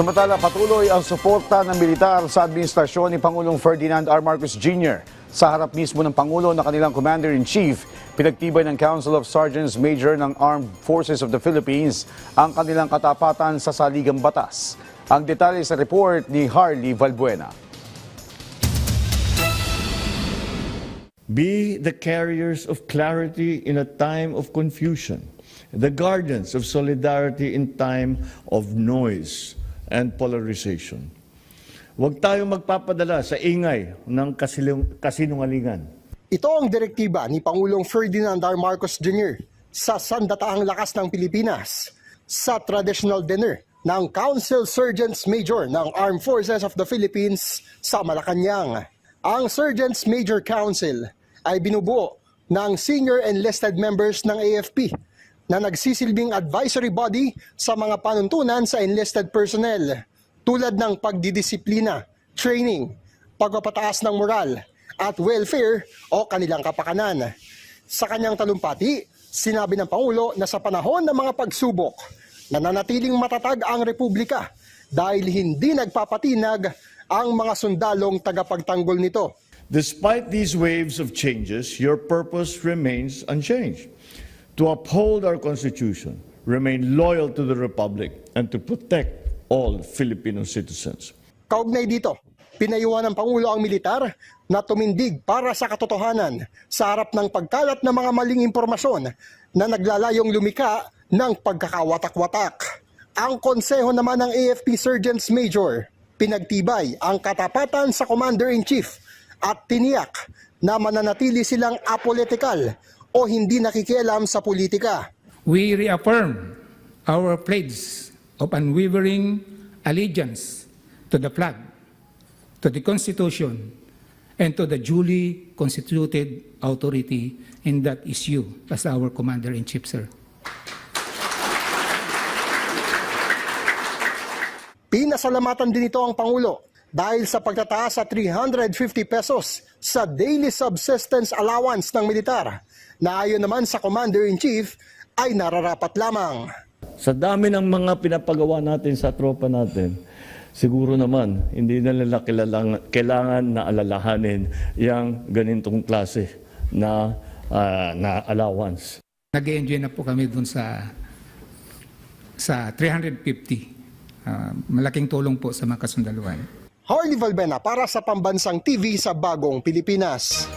Samantala, patuloy ang suporta ng militar sa administrasyon ni Pangulong Ferdinand R. Marcos Jr. Sa harap mismo ng Pangulo na kanilang Commander-in-Chief, pinagtibay ng Council of Sergeants Major ng Armed Forces of the Philippines ang kanilang katapatan sa saligang batas. Ang detalye sa report ni Harley Valbuena. Be the carriers of clarity in a time of confusion, the guardians of solidarity in time of noise and polarization. Huwag tayo magpapadala sa ingay ng kasinungalingan. Ito ang direktiba ni Pangulong Ferdinand R. Marcos Jr. sa sandataang lakas ng Pilipinas sa traditional dinner ng Council Sergeants Major ng Armed Forces of the Philippines sa Malacanang. Ang Sergeants Major Council ay binubuo ng senior enlisted members ng AFP na nagsisilbing advisory body sa mga panuntunan sa enlisted personnel tulad ng pagdidisiplina, training, pagpapataas ng moral, at welfare o kanilang kapakanan. Sa kanyang talumpati, sinabi ng Pangulo na sa panahon ng mga pagsubok, nananatiling matatag ang Republika dahil hindi nagpapatinag ang mga sundalong tagapagtanggol nito. Despite these waves of changes, your purpose remains unchanged to uphold our Constitution, remain loyal to the Republic, and to protect all Filipino citizens. Kaugnay dito, pinayuhan ng Pangulo ang militar na tumindig para sa katotohanan sa harap ng pagkalat ng mga maling impormasyon na naglalayong lumika ng pagkakawatak-watak. Ang konseho naman ng AFP Sergeants Major, pinagtibay ang katapatan sa Commander-in-Chief at tiniyak na mananatili silang apolitical o hindi nakikialam sa politika. we reaffirm our pledge of unwavering allegiance to the flag, to the Constitution, and to the duly constituted authority, and that is you as our Commander-in-Chief, sir. Pinasalamatan din ito ang Pangulo dahil sa pagtataas sa 350 pesos sa daily subsistence allowance ng militar na ayon naman sa Commander-in-Chief ay nararapat lamang. Sa dami ng mga pinapagawa natin sa tropa natin, siguro naman hindi na nila kailangan, kailangan na alalahanin yung ganitong klase na, ah, na allowance. Nag-enjoy na po kami dun sa sa 350. Ah, malaking tulong po sa mga kasundaluhan. Harley Valbena para sa Pambansang TV sa Bagong Pilipinas.